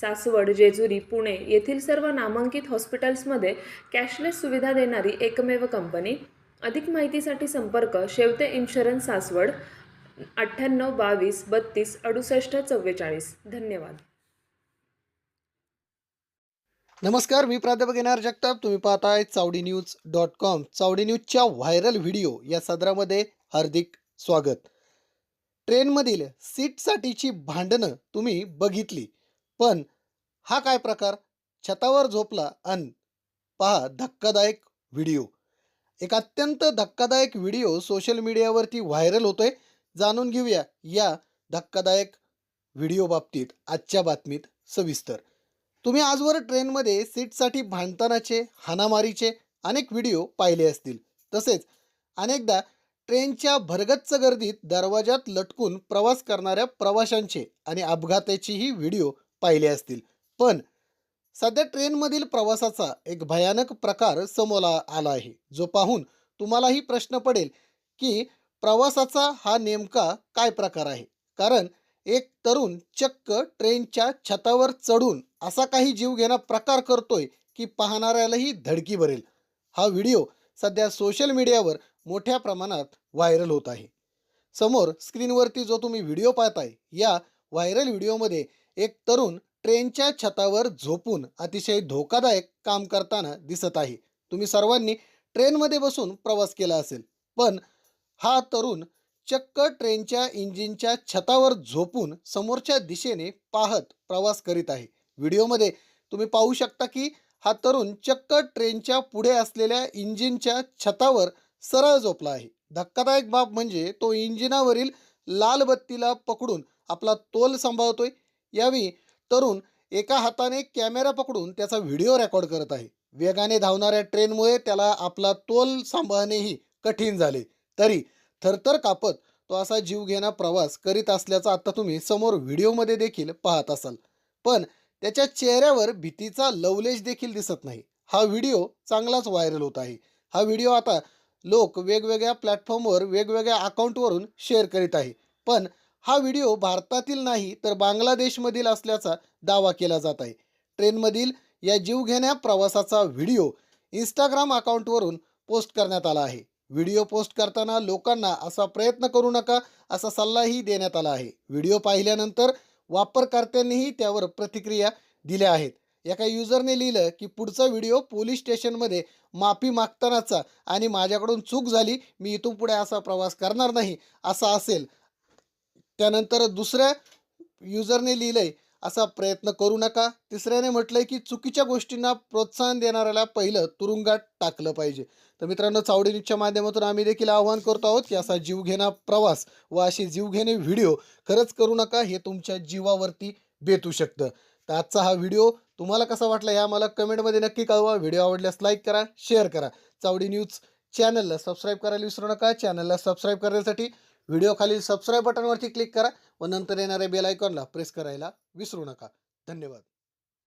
सासवड जेजुरी पुणे येथील सर्व नामांकित हॉस्पिटल्समध्ये कॅशलेस सुविधा देणारी एकमेव कंपनी. अधिक माहितीसाठी संपर्क शेवते इन्शुरन्स सासवड अठ्ठ्याण्णव बावीस बत्तीस अडुसष्ट चव्वेचाळीस. धन्यवाद. नमस्कार मी प्राध्यापक एन जगताप. तुम्ही पाहताय Chawdi news dot com. Chawdi न्यूजच्या व्हायरल व्हिडिओ या सदरामध्ये हार्दिक स्वागत. ट्रेनमधील सीटसाठीची भांडणं तुम्ही बघितली. पण हा काय प्रकार? छतावर झोपला अन पहा धक्कादायक व्हिडिओ. एक अत्यंत धक्कादायक व्हिडिओ सोशल मीडियावरती व्हायरल होतोय. जाणून घेऊया या धक्कादायक व्हिडिओ बाबतीत. आजच्या बातमीत सविस्तर. तुम्ही आजवर ट्रेनमध्ये सीटसाठी भांडतानाचे हाणामारीचे अनेक व्हिडिओ पाहिले असतील. तसेच अनेकदा ट्रेनच्या भरगच्च गर्दीत दरवाजात लटकून प्रवास करणाऱ्या प्रवाशांचे आणि अपघाताचेही व्हिडिओ पाहिले असतील. पण सध्या ट्रेनमधील प्रवासाचा एक भयानक प्रकार समोर आला आहे जो पाहून तुम्हालाही प्रश्न पडेल की प्रवासाचा हा नेमका काय प्रकार आहे? कारण एक तरुण चक्क ट्रेनच्या छतावर चढून असा काही जीवघेणा प्रकार करतोय की पाहणाऱ्यालाही धडकी भरेल. हा व्हिडिओ सध्या सोशल मीडियावर मोठ्या प्रमाणात व्हायरल होत आहे. समोर स्क्रीनवरती जो तुम्ही व्हिडिओ पाहताय या व्हायरल व्हिडिओमध्ये एक तरुण ट्रेनच्या छतावर झोपून अतिशय धोकादायक काम करताना दिसत आहे. तुम्ही सर्वांनी ट्रेनमध्ये बसून प्रवास केला असेल पण हा तरुण चक्क ट्रेनच्या इंजिनच्या छतावर झोपून समोरच्या दिशेने पाहत प्रवास करीत आहे. व्हिडिओमध्ये तुम्ही पाहू शकता की हा तरुण चक्क ट्रेनच्या पुढे असलेल्या इंजिनच्या छतावर सरळ झोपला आहे. धक्कादायक बाब म्हणजे तो इंजिनावरील लाल बत्तीला पकडून आपला तोल सांभाळतोय. यावेळी तरुण एका हाताने कॅमेरा पकडून त्याचा व्हिडिओ रेकॉर्ड करत आहे. वेगाने धावणाऱ्या ट्रेनमुळे त्याला आपला तोल सांभाळणेही कठीण झाले. तरी थरथर कापत तो असा जीवघेणा प्रवास करीत असल्याचा आता तुम्ही समोर व्हिडिओमध्ये देखील पाहत असाल. पण त्याच्या चेहऱ्यावर भीतीचा लवलेश देखील दिसत नाही. हा व्हिडिओ चांगलाच व्हायरल होत आहे. हा व्हिडिओ आता लोक वेगवेगळ्या प्लॅटफॉर्मवर वेगवेगळ्या अकाउंटवरून शेअर करीत आहे. पण हा व्हिडिओ भारतातील नाही तर बांगलादेशमधील असल्याचा दावा केला जात आहे. ट्रेनमधील या जीवघेण्या प्रवासाचा व्हिडिओ इंस्टाग्राम अकाउंटवरून पोस्ट करण्यात आला आहे. व्हिडिओ पोस्ट करताना लोकांना असा प्रयत्न करू नका असा सल्लाही देण्यात आला आहे. व्हिडिओ पाहिल्यानंतर वापरकर्त्यांनीही त्यावर प्रतिक्रिया दिल्या आहेत. एका युजरने लिहिलं की पुढचा व्हिडिओ पोलीस स्टेशनमध्ये माफी मागतानाचा आणि माझ्याकडून चूक झाली मी इथून पुढे असा प्रवास करणार नाही असा असेल त्यानंतर दुसऱ्या युजरने लिहिलंय असा प्रयत्न करू नका. तिसऱ्याने म्हटलंय की चुकीच्या गोष्टींना प्रोत्साहन देणाऱ्याला पहिलं तुरुंगात टाकलं पाहिजे. तर मित्रांनो चावडी न्यूजच्या माध्यमातून आम्ही देखील आवाहन करतो आहोत की असा जीवघेणा प्रवास व असे जीवघेणे व्हिडिओ खरंच करू नका हे तुमच्या जीवावरती बेतू शकतं. तर आजचा हा व्हिडिओ तुम्हाला कसा वाटला हे आम्हाला कमेंटमध्ये नक्की कळवा. व्हिडिओ आवडल्यास लाईक करा शेअर करा. चावडी न्यूज चॅनलला सबस्क्राईब करायला विसरू नका. चॅनलला सबस्क्राईब करण्यासाठी व्हिडिओ खाली सबस्क्राईब बटनवरती क्लिक करा व नंतर येणाऱ्या बेल आयकॉनला प्रेस करायला विसरू नका. धन्यवाद.